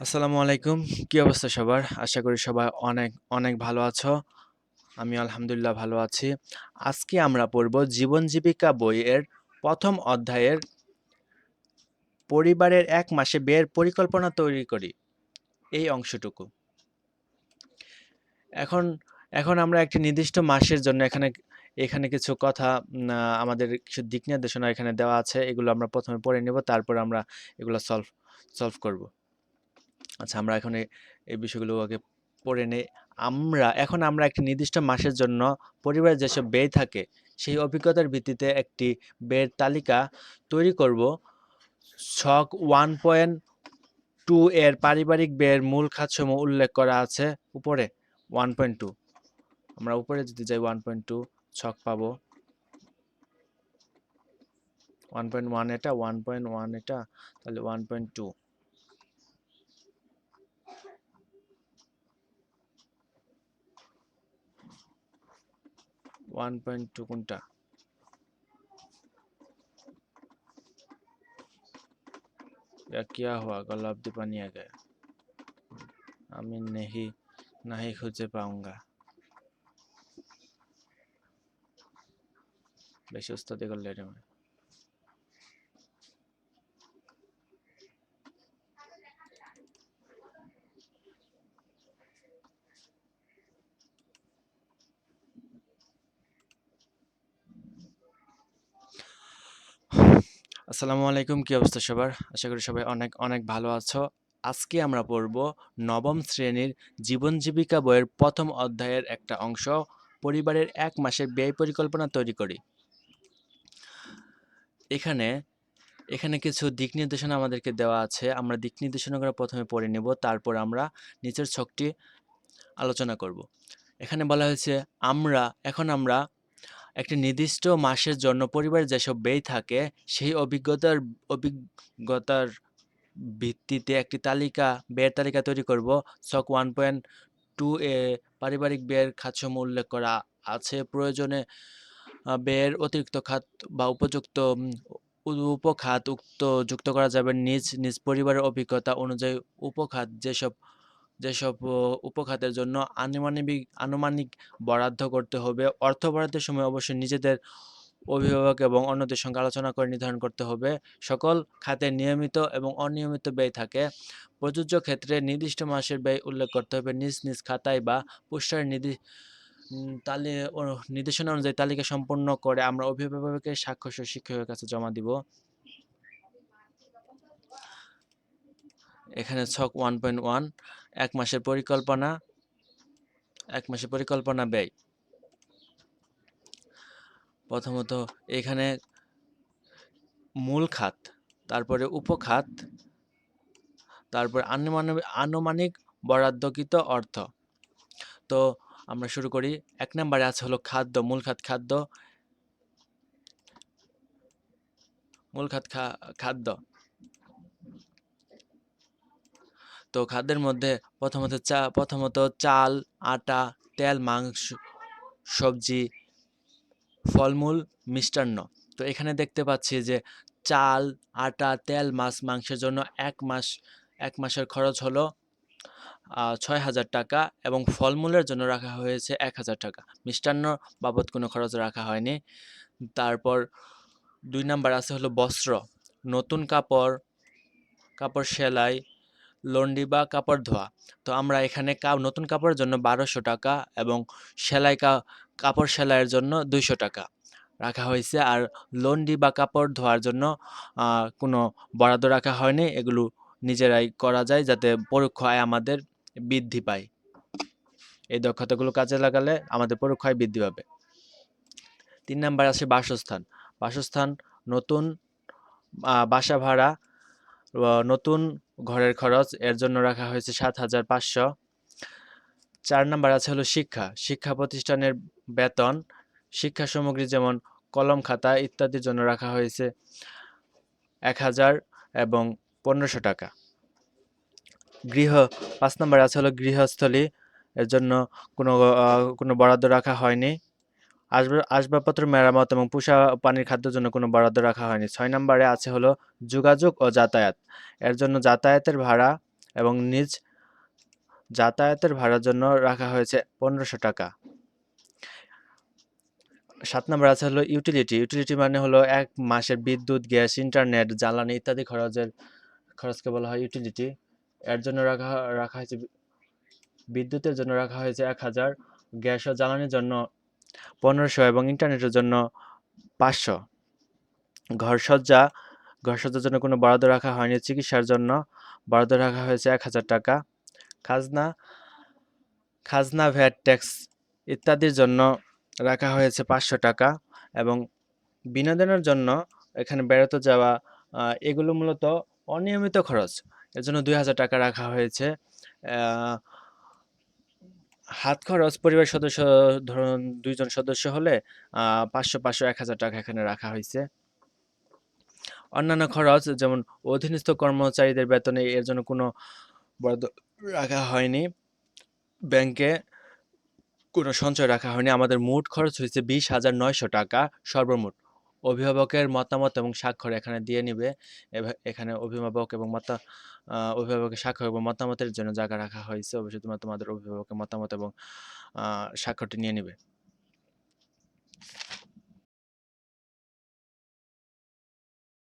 আসসালামু আলাইকুম। কি অবস্থা সবার? আশা করি সবাই অনেক অনেক ভালো আছো। আমি আলহামদুলিল্লাহ ভালো আছি। আজকে আমরা পড়ব জীবন জীবিকা বইয়ের প্রথম অধ্যায়ের পরিবারের এক মাসে বিয়ের পরিকল্পনা তৈরি করি। এই অংশটুকু। এখন এখন আমরা একটি নির্দিষ্ট মাসের জন্য এখানে এখানে কিছু কথা আমাদের কিছু দিক নির্দেশনা এখানে দেওয়া আছে। এগুলো আমরা প্রথমে পড়ে নেব, তারপর আমরা এগুলো সলভ সলভ করব। আচ্ছা আমরা এখন এই বিষয়গুলো আগে পড়ে নেই। আমরা, এখন আমরা একটি নির্দিষ্ট মাসের জন্য পরিবারের যেসব ব্যয় থাকে, সেই অভিজ্ঞতার ভিত্তিতে একটি ব্যয়ের তালিকা তৈরি করব। ছক ওয়ান পয়েন্ট টু এর পারিবারিক ব্যয়ের মূল খাতসমূহ উল্লেখ করা আছে উপরে, ওয়ান পয়েন্ট টু। আমরা উপরে যদি যাই, ওয়ান পয়েন্ট টু ছক পাবো। ওয়ান পয়েন্ট ওয়ান এটা, ওয়ান পয়েন্ট ওয়ান এটা, তাহলে one point two. One point two কোনটা? या क्या हुआ गुलाबदी पानी आ गया আমি নেহি, নাহি খুঁজে পাউঙ্গা বেশি উস্তাদি করলে এটা আসসালামু আলাইকুম, কি অবস্থা সবার? আশা করি সবাই অনেক অনেক ভালো আছো। আজকে আমরা পড়ব নবম শ্রেণির জীবন জীবিকা বইয়ের প্রথম অধ্যায়ের একটা অংশ, পরিবারের এক মাসের ব্যয় পরিকল্পনা তৈরি করি। এখানে এখানে কিছু দিক নির্দেশনা আমাদেরকে দেওয়া আছে। আমরা দিক নির্দেশনাগুলো প্রথমে পড়ে নেব, তারপর আমরা নিচের ছকটি আলোচনা করব। এখানে বলা হয়েছে, আমরা, এখন আমরা একটি নির্দিষ্ট মাসের জন্য পরিবারের যেসব ব্যয় থাকে, সেই অভিজ্ঞতার অভিজ্ঞতার ভিত্তিতে একটি তালিকা, ব্যয়ের তালিকা তৈরি করব। ছক ওয়ান পয়েন্ট টু এ পারিবারিক ব্যয়ের খাতসমূহ উল্লেখ করা আছে। প্রয়োজনে ব্যয়ের অতিরিক্ত খাত বা উপযুক্ত উপখাত উক্ত যুক্ত করা যাবে। নিজ নিজ পরিবারের অভিজ্ঞতা অনুযায়ী উপখাত যেসব যেসব উপখাতের জন্য আনুমানিক আনুমানিক বরাদ্দ করতে হবে। অর্থ বরাদ্দের সময় অবশ্যই নিজেদের অভিভাবক এবং অন্যদের সঙ্গে আলোচনা করে নির্ধারণ করতে হবে। সকল খাতে নিয়মিত এবং অনিয়মিত ব্যয় থাকে। প্রযোজ্য ক্ষেত্রে নির্দিষ্ট মাসের ব্যয় উল্লেখ করতে হবে। নিজ নিজ খাতায় বা পুস্টারের নির্দি তালি নির্দেশনা অনুযায়ী তালিকা সম্পূর্ণ করে আমরা অভিভাবকের সাক্ষ্য শিক্ষকের কাছে জমা দিব। এখানে ছক ওয়ান পয়েন্ট ওয়ান এক মাসের পরিকল্পনা, এক মাসের পরিকল্পনা ব্যয়। প্রথমত এখানে মূল খাত, তারপরে উপখাত, তারপর আনুমানিক আনুমানিক বরাদ্দকৃত অর্থ। তো আমরা শুরু করি, এক নম্বরে আছে হলো খাদ্য, মূল খাত খাদ্য। মূল খাত খাদ্য। তো খাদ্যের মধ্যে প্রথমত চা, প্রথমত চাল, আটা, তেল, মাংস, সবজি, ফলমূল, মিষ্টান্ন। তো এখানে দেখতে পাচ্ছি যে চাল, আটা, তেল, মাছ, মাংসের জন্য এক মাস, এক মাসের খরচ হলো ছয় হাজার টাকা এবং ফলমূলের জন্য রাখা হয়েছে এক হাজার টাকা। মিষ্টান্ন বাবদ কোনো খরচ রাখা হয়নি। তারপর দুই নাম্বার আছে হলো বস্ত্র। নতুন কাপড় কাপড় সেলাই লন্ডি বা কাপড় ধোয়া। তো আমরা এখানে নতুন কাপড়ের জন্য বারোশো টাকা এবং সেলাই কাপড় সেলাইয়ের জন্য দুইশো টাকা রাখা হয়েছে। আর লন্ডি বা কাপড় ধোয়ার জন্য কোনো বরাদ্দ রাখা হয়নি। এগুলো নিজেরাই করা যায় যাতে পরোক্ষ আয় আমাদের বৃদ্ধি পায়। এই দক্ষতাগুলো কাজে লাগালে আমাদের পরোক্ষ আয় বৃদ্ধি পাবে। তিন নাম্বার আছে বাসস্থান। বাসস্থান নতুন বাসা ভাড়া নতুন ঘরের খরচ, এর জন্য রাখা হয়েছে সাত হাজার পাঁচশো। চার নাম্বার আছে হলো শিক্ষা শিক্ষা প্রতিষ্ঠানের বেতন, শিক্ষা সামগ্রী যেমন কলম, খাতা ইত্যাদির জন্য রাখা হয়েছে এক হাজার এবং পনেরোশো টাকা। গৃহ, পাঁচ নাম্বার আছে হলো গৃহস্থলী, এর জন্য কোনো কোনো বরাদ্দ রাখা হয়নি। আসবাব আসবাবপত্র, মেরামত এবং পুষা পানির খাদ্যের জন্য কোনো বরাদ্দ রাখা হয়নি। ছয় নম্বরে আছে হলো যোগাযোগ ও যাতায়াত। এর জন্য যাতায়াতের ভাড়া এবং নিজ যাতায়াতের ভাড়ার জন্য রাখা হয়েছে পনেরোশো টাকা। সাত নম্বর আছে হলো ইউটিলিটি ইউটিলিটি মানে হলো এক মাসের বিদ্যুৎ, গ্যাস ইন্টারনেট জ্বালানি ইত্যাদি খরচের, খরচকে বলা হয় ইউটিলিটি এর জন্য রাখা রাখা হয়েছে বিদ্যুতের জন্য রাখা হয়েছে এক হাজার। গ্যাস ও জ্বালানির জন্য পনেরোশো এবং ইন্টারনেটের জন্য পাঁচশো। ঘরসজ্জা, ঘরসজ্জার জন্য কোনো বরাদ্দ রাখা হয়নি। চিকিৎসার জন্য বরাদ্দ রাখা হয়েছে এক হাজার টাকা। খাজনা খাজনা, ভ্যাট, ট্যাক্স ইত্যাদির জন্য রাখা হয়েছে পাঁচশো টাকা এবং বিনোদনের জন্য এখানে বেড়াতে যাওয়া এগুলো মূলত অনিয়মিত খরচ। এর জন্য দুই হাজার টাকা রাখা হয়েছে। হাত খরচ পরিবার সদস্য, ধরুন দুইজন সদস্য হলে পাঁচশো পাঁচশো, এক হাজার টাকা এখানে রাখা হয়েছে অন্যান্য খরচ যেমন অধীনস্থ কর্মচারীদের বেতনে এর জন্য কোনো বরাদ্দ রাখা হয়নি। ব্যাংকে কোনো সঞ্চয় রাখা হয়নি। আমাদের মোট খরচ হয়েছে বিশ হাজার নয়শো টাকা সর্বমোট। অভিভাবকের মতামত এবং স্বাক্ষর এখানে দিয়ে নিবে। এখানে অভিভাবক এবং মতা অভিভাবকের স্বাক্ষর এবং মতামতের জন্য জায়গা রাখা হয়েছে। অবশ্যই তোমরা তোমাদের অভিভাবকের মতামত এবং স্বাক্ষরটি নিয়ে নিবে।